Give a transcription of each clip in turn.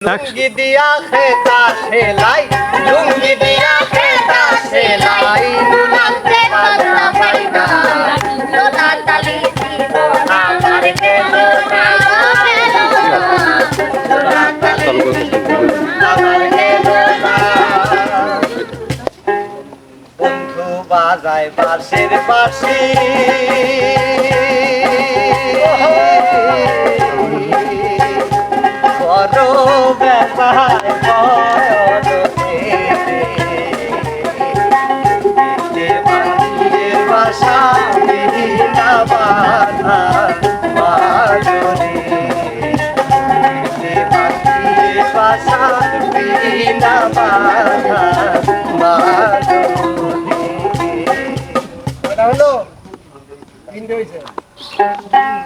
লুঙ্গি দিয়া খেতা সেলাই লুঙ্গি দিয়া খেতা সেলাই। বন্ধু বাজায় বাঁশের বাঁশি বড় ব্যাপার বাসা বিনা বাধা বাসা বিনা বাধা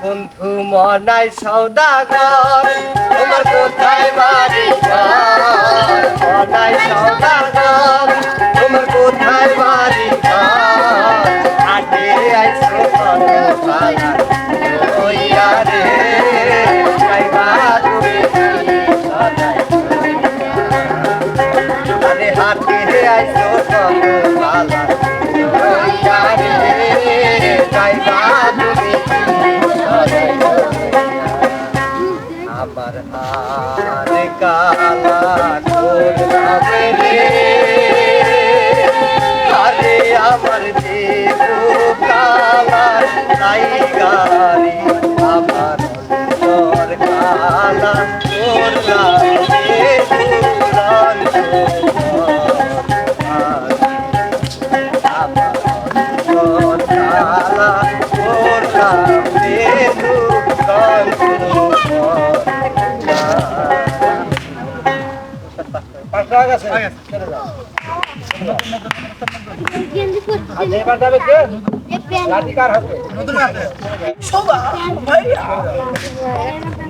বন্ধু মনাই সৌদাগর তোমার কোথায় বাড়ি মনাই সৌদাগর তোমার কোথায় আমার কালা করলাম রে। আরে আমার যে কালা নাই গাড়ি আমার কালা।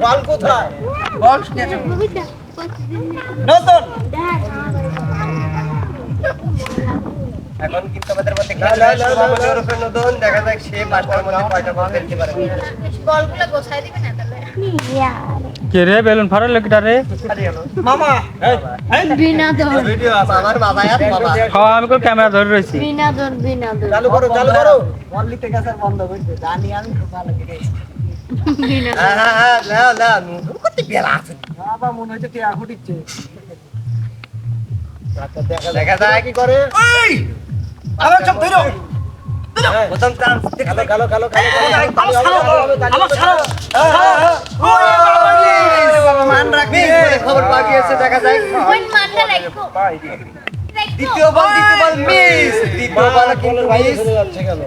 বল কোথায়? নতুন। এখন কিন্তু আমাদের মধ্যে নতুন দেখা যাক সে পাঁচটার মধ্যে কয়টা বল খেলতে পারে। বলগুলো গোছাই দিবে না তাহলে? কে রে বেলুন ফাড়ার লোকটা রে মামা বিনোদন ভিডিও আমার বাবা আর বাবা খাওয়া আমি কো ক্যামেরা ধরে রয়েছি বিনোদন বিনোদন চালু করো চালু করো বিনোদন হ্যাঁ হ্যাঁ হ্যাঁ লাও লাও নতুন করতে বেলা আছে দেখা যায় কি করে আবার চুপ ধরো প্রথম চান্স কালো কালো কালো কালো মান খবর পাওয়া গিয়েছে দেখা রাখো দ্বিতীয় বল দ্বিতীয় বল মিস দ্বিতীয় বল কিন্তু মিস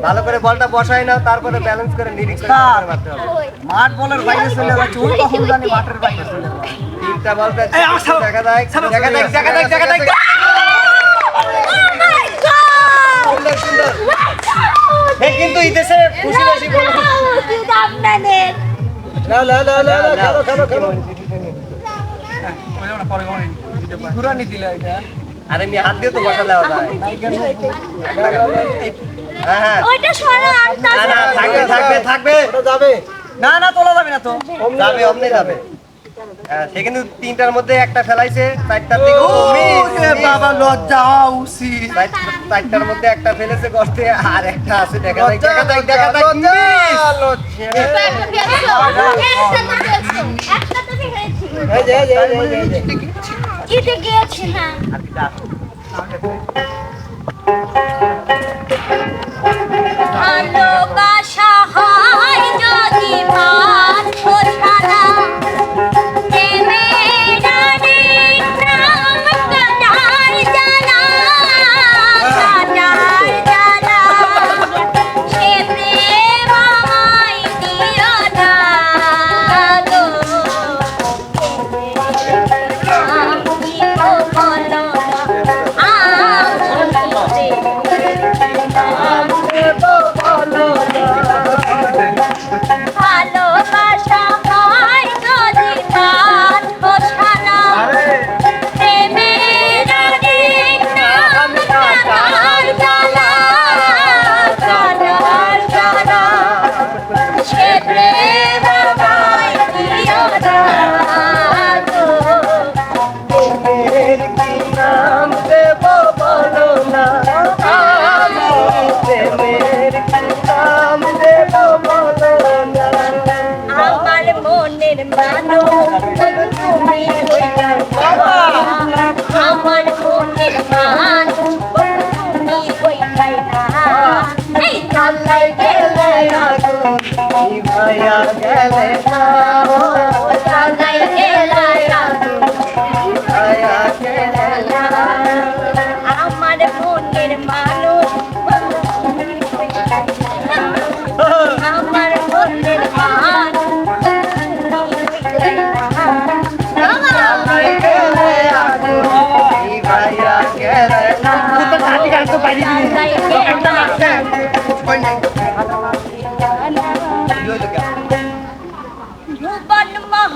ভালো করে বলটা বসাই না তারপরে ব্যালেন্স করে নিরিখ করে মারতে হবে মাঠ বলের বাইরে চলে যাচ্ছে ওই কখন জানি মাঠের বাইরে চলে যাবে তিনটা বলটা এই, আমার ছাড়ো। দেখা যায় দেখা যায় দেখা যায় দেখা যায় সুন্দর কিন্তু খুশি খুশি বল লা লা লা লা লাও, লাও, খেলো খেলো খেলো ঘুরানি দিলে এটা। আরে আমি হাত দিয়ে তো বসালে হবে হ্যাঁ হ্যাঁ। ওইটা সরা আর না না থাকবে থাকবে থাকবে। ওটা যাবে। না না তোলা যাবে না তো। যাবে অমনি যাবে। হ্যাঁ, সে কিন্তু তিনটার মধ্যে একটা ফেলাইছে চারটার দিকে। বাবা লজ্জা হওয়া উচিত চারটার মধ্যে একটা ফেলেছে গর্তে আর একটা আছে দেখা যায় দেখা দেখেছি এই যে, এই যে, এই যে, এই যে, এই যে। জিতে গিয়েছি না bán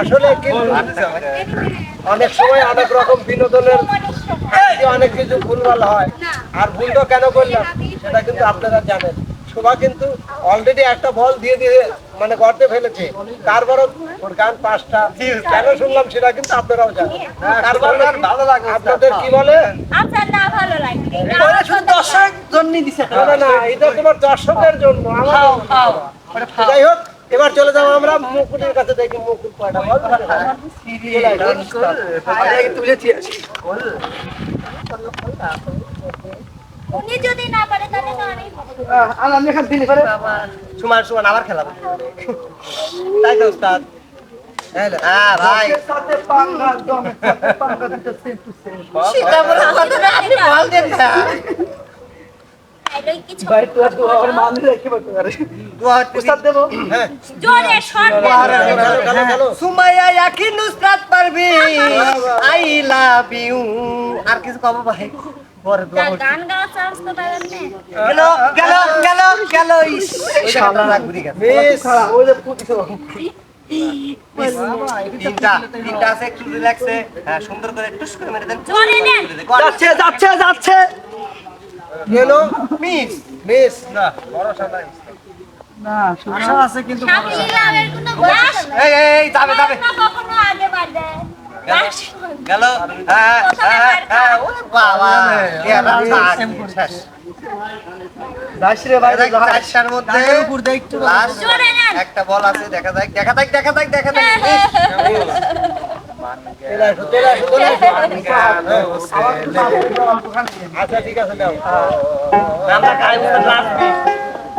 আসলে অনেক সময় অনেক রকম বিনোদনের অনেক কিছু ভুলভাল হয়। আর ভুলটা কেন করলাম? সেটা কিন্তু আপনারা জানেন। শোভা কিন্তু অলরেডি একটা বল দিয়ে দিয়ে মানে গর্তে ফেলেছে। তারপরও ওর গান পাঁচটা। কেন শুনলাম সেটা কিন্তু আপনারাও জানেন। তারপর ভালো লাগে আপনাদের কি বলে? আচ্ছা না ভালো লাগবে দর্শক জন্য দিছে। না না এটা তোমার দর্শকের জন্য। যাই হোক এবার চলে যাব আমরা মুকুলের কাছে দেখি মুকুল কয়টা বল তুলেছি উনি যদি না পারে তাহলে তো আমি আলাম লেখা দিলি করে সুমান সুমান আবার খেলাবো তাই তো উস্তাদ। হ্যাঁ ভাই। সীতাপুর আমাদের আপনি বল উস্তাদ দেবো? হ্যাঁ। জোরে শর্ট সুমাইয়া ইয়াকি নুসরাত পারবি। I love you. আর কিছু কব ভাই? সুন্দর করে টুস করে মেরে দেন। যাচ্ছে যাচ্ছে যাচ্ছে। গেল। মিস। মিস। না ভরসা নাই আশা আছে কিন্তু এই এই যাবে একটা বল আছে দেখা যাক দেখা যাক দেখা যাক দেখা যাক। আচ্ছা ঠিক আছে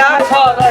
দিয়া